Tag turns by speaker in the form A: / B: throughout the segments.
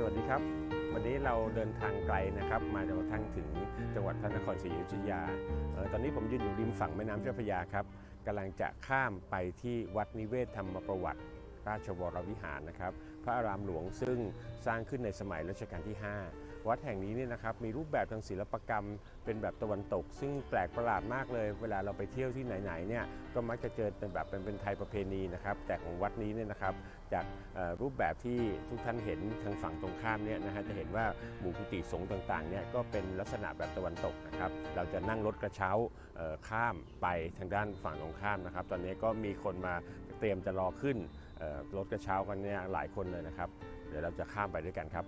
A: สวัสดีครับ วันนี้เราเดินทางไกลนะครับ มาจนกระทั่งถึงจังหวัดพระนครศรีอยุธยาออตอนนี้ผมยืนอยู่ริมฝั่งแม่น้ำเจ้าพระยาครับกำลังจะข้ามไปที่วัดนิเวศธรรมประวัติ ราชวรวิหารนะครับ พระอารามหลวงซึ่งสร้างขึ้นในสมัยรัชกาลที่ 5 วัดแห่งนี้เนี่ยนะครับมีรูปแบบทางศิลปกรรมเป็นแบบตะวันตก ซึ่งแปลกประหลาดมากเลย เวลาเราไปเที่ยวที่ไหนๆเนี่ยก็มักจะเจอเป็นแบบเป็นเป็นไทยประเพณีนะครับแต่ของวัดนี้เนี่ยนะครับจากรูปแบบที่ทุกท่านเห็นทางฝั่งตรงข้ามเนี่ยนะฮะจะเห็นว่าหมู่กุฏิสงฆ์ต่างๆเนี่ยก็เป็นลักษณะแบบตะวันตกนะครับเราจะนั่งรถกระเช้าข้ามไปทางด้านฝั่งตรงข้ามนะครับ ตอนนี้ก็มีคนมาเตรียมจะรอขึ้นรถกระเช้ากันเนี่ยหลายคนเลยนะครับ เดี๋ยวเราจะข้ามไปด้วยกันครับ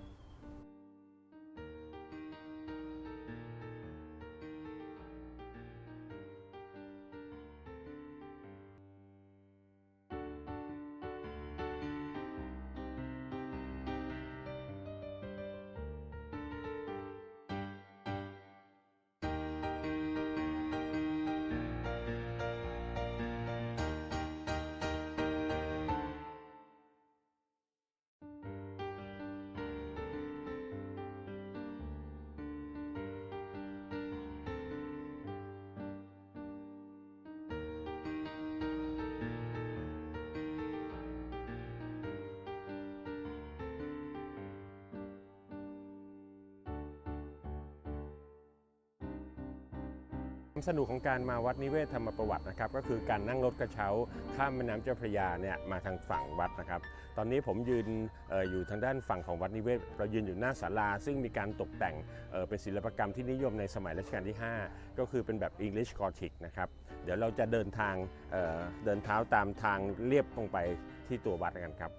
A: ความสนุกของการมาวัดนิเวศธรรมประวัตินะครับ ก็คือการนั่งรถกระเช้าข้ามแม่น้ำเจ้าพระยาเนี่ยมาทางฝั่งวัดนะครับ ตอนนี้ผมยืนอออยู่ทางด้านฝั่งของวัดนิเวศ เรายืนอยู่หน้าศาลา ซึ่งมีการตกแต่งเเป็นศิลปกรรมที่นิยมในสมัยรัชกาลที่ 5 ก็คือเป็นแบบ English Gothic นะครับ เดี๋ยวเราจะเดินทางเเดินเท้าตามทางเรียบลงไปที่ตัววัดกันครับ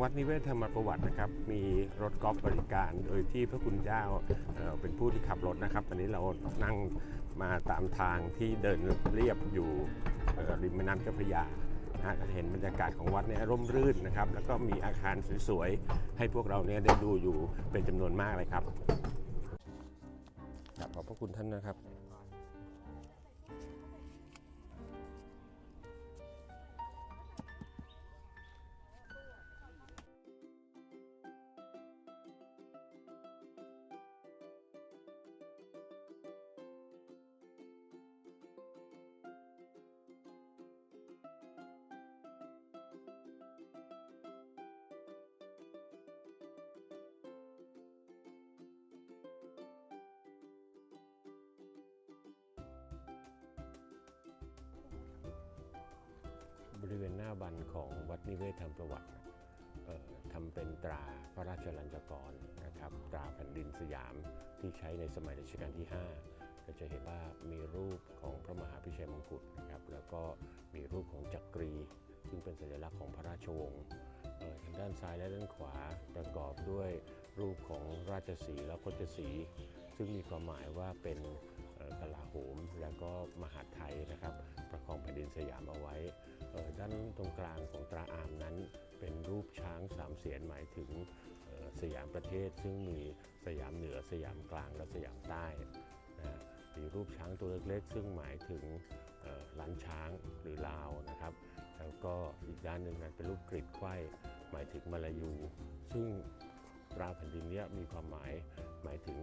A: วัดนิเวศธรรมประวัตินะครับ มีรถกอล์ฟบริการโดยที่พระคุณเจ้าเเป็นผู้ที่ขับรถนะครับ ตอนนี้เรานั่งมาตามทางที่เดินเรียบอยู่ริมแม่น้ำเจ้าพระยานะฮะก็จะเห็นบรรยากาศของวัดเนี่ยร่มรื่นนะครับ แล้วก็มีอาคารสวยๆ ให้พวกเราเนี่ยได้ดูอยู่เป็นจำนวนมากเลยครับขอบพระคุณท่านนะครับ ริเวณหน้าบันของวัดนิเวศธรรมประวัติออทำเป็นตราพระราชลัญจกรนะครับตราแผ่นดินสยามที่ใช้ในสมัยรัชกาลที่ 5 ก็จะเห็นว่ามีรูปของพระมหาพิชัยมงกุฎนะครับแล้วก็มีรูปของจักรี ซึ่งเป็นสัญลักษณ์ของพระราชวงศ์ทางด้านซ้ายและด้านขวาประกอบด้วยรูปของราชสีและพจสี ซึ่งมีความหมายว่าเป็น กลาโหม แล้วก็มหาไทยนะครับ ประคองแผ่นดินสยามเอาไว้ ด้านตรงกลางของตราอามนั้น เป็นรูปช้างสามเสียนหมายถึงสยามประเทศ ซึ่งมีสยามเหนือสยามกลางและสยามใต้นะฮะมีรูปช้างตัวเล็กๆ ซึ่งหมายถึงล้านช้างหรือลาวนะครับ แล้วก็อีกด้านหนึ่งนั้นเป็นรูปกรีดไข้หมายถึงมาลายู ซึ่ง ตราแผ่นดินเนี้มีความหมายหมายถึง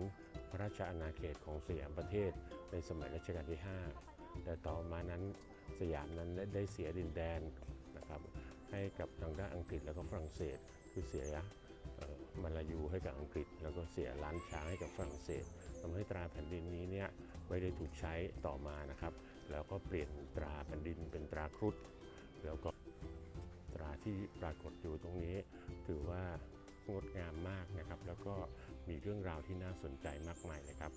A: พระราชอาณาเขตของสยามประเทศ ในสมัยรัชกาลที่ 5 แต่ต่อมานั้นสยามนั้นได้ไดเสียดินแดนนะครับให้กับทางด้านอังกฤษแล้วก็ฝรั่งเศสคือเสียมาลายูให้กับอังกฤษ แล้วก็เสียล้านช้างให้กับฝรั่งเศสทำให้ตราแผ่นดินนี้เนี่ยไม่ได้ถูกใช้ต่อมานะครับ แล้วก็เปลี่ยนตราแผ่นดินเป็นตราครุฑแล้วก็ตราที่ปรากฏอยู่ตรงนี้ถือว่า งดงามมากนะครับ แล้วก็มีเรื่องราวที่น่าสนใจมากมายเลยครับ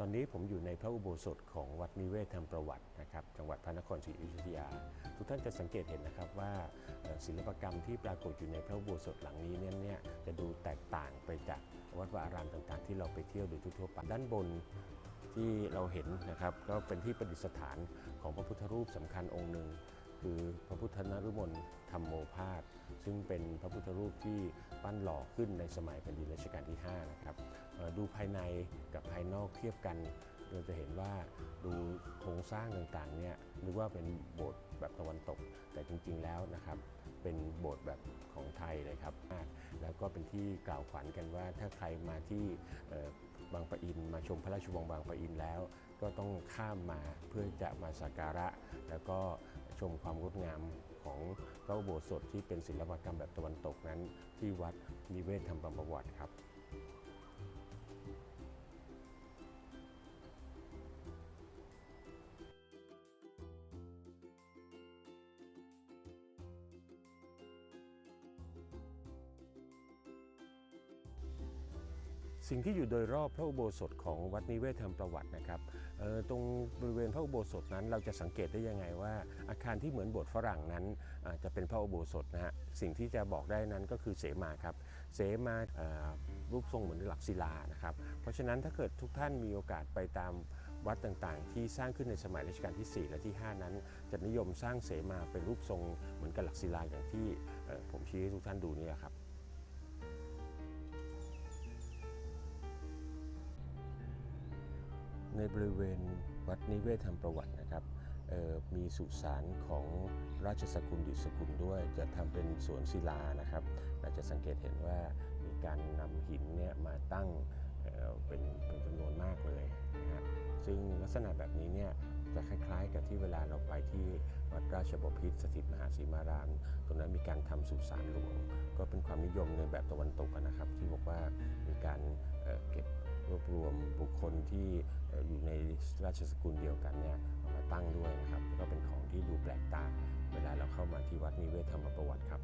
A: ตอนนี้ผมอยู่ในพระอุโบสถของวัดนิเวศธรรมประวัตินะครับจังหวัดพระนครศรีอยุธยา ทุกท่านจะสังเกตเห็นนะครับว่าศิลปกรรมที่ปรากฏอยู่ในพระอุโบสถหลังนี้เนี่ยจะดูแตกต่างไปจากวัดวาอารามต่างๆ ที่เราไปเที่ยวโดยทั่วไปด้านบนที่เราเห็นนะครับก็เป็นที่ประดิษฐานของพระพุทธรูปสำคัญองค์หนึ่ง คือพระพุทธนฤมลธรรมโมพาสซึ่งเป็นพระพุทธรูปที่ปั้นหล่อขึ้นในสมัยแผ่นดินรัชกาลที่ 5 นะครับดูภายในกับภายนอกเทียบกันเราจะเห็นว่าดูโครงสร้างต่างๆเนี่ยนึกว่าเป็นโบสถ์แบบตะวันตก แต่จริงๆแล้วนะครับเป็นโบสถ์แบบของไทยเลยครับ แล้วก็เป็นที่กล่าวขวัญกันว่าถ้าใครมาที่บางปะอินมาชมพระราชวังบางปะอินแล้ว ก็ต้องข้ามมาเพื่อจะมาสักการะ แล้วก็ ชมความงดงามของพระอุโบสถที่เป็นศิลปกรรมแบบตะวันตกนั้น ที่วัดนิเวศธรรมประวัติครับ สิ่งที่อยู่โดยรอบพระอุโบสถของวัดนิเวศธรรมประวัตินะครับตรงบริเวณพระอุโบสถนั้นเราจะสังเกตได้ยังไงว่า อาคารที่เหมือนโบสถ์ฝรั่งนั้นจะเป็นพระอุโบสถนะฮะสิ่งที่จะบอกได้นั้นก็คือเสมาครับเสมารูปทรงเหมือนหลักศิลานะครับเพราะฉะนั้นถ้าเกิดทุกท่านมีโอกาสไปตามวัดต่างๆ ที่สร้างขึ้นในสมัยรัชกาลที่ 4 และที่ 5 นั้น จะนิยมสร้างเสมาเป็นรูปทรงเหมือนกับหลักศิลาอย่างที่ผมชี้ให้ทุกท่านดูนี่ครับ ในบริเวณวัดนิเวศธรรมประวัตินะครับมีสุสานของราชสกุลดิษกุลด้วย จะทำเป็นสวนศิลานะครับเราจะสังเกตเห็นว่ามีการนำหินเนี่ยมาตั้งเเป็นเป็นจำนวนมากเลยนะครับซึ่งลักษณะแบบนี้เนี่ยจะคล้ายๆ กับที่เวลาเราไปที่วัดราชบพิตรสถิตมหาสีมารามตรงนั้นมีการทำสุสานหลวงก็เป็นความนิยมในแบบตะวันตกนะครับ ที่บอกว่ามีการเเก็บรวบรวมบุคคล ที่อยู่ในราชสกุลเดียวกันเนี่ยเอามาตั้งด้วยนะครับ ก็เป็นของที่ดูแปลกตาเวลาเราเข้ามาที่วัดนิเวศธรรมประวัติครับ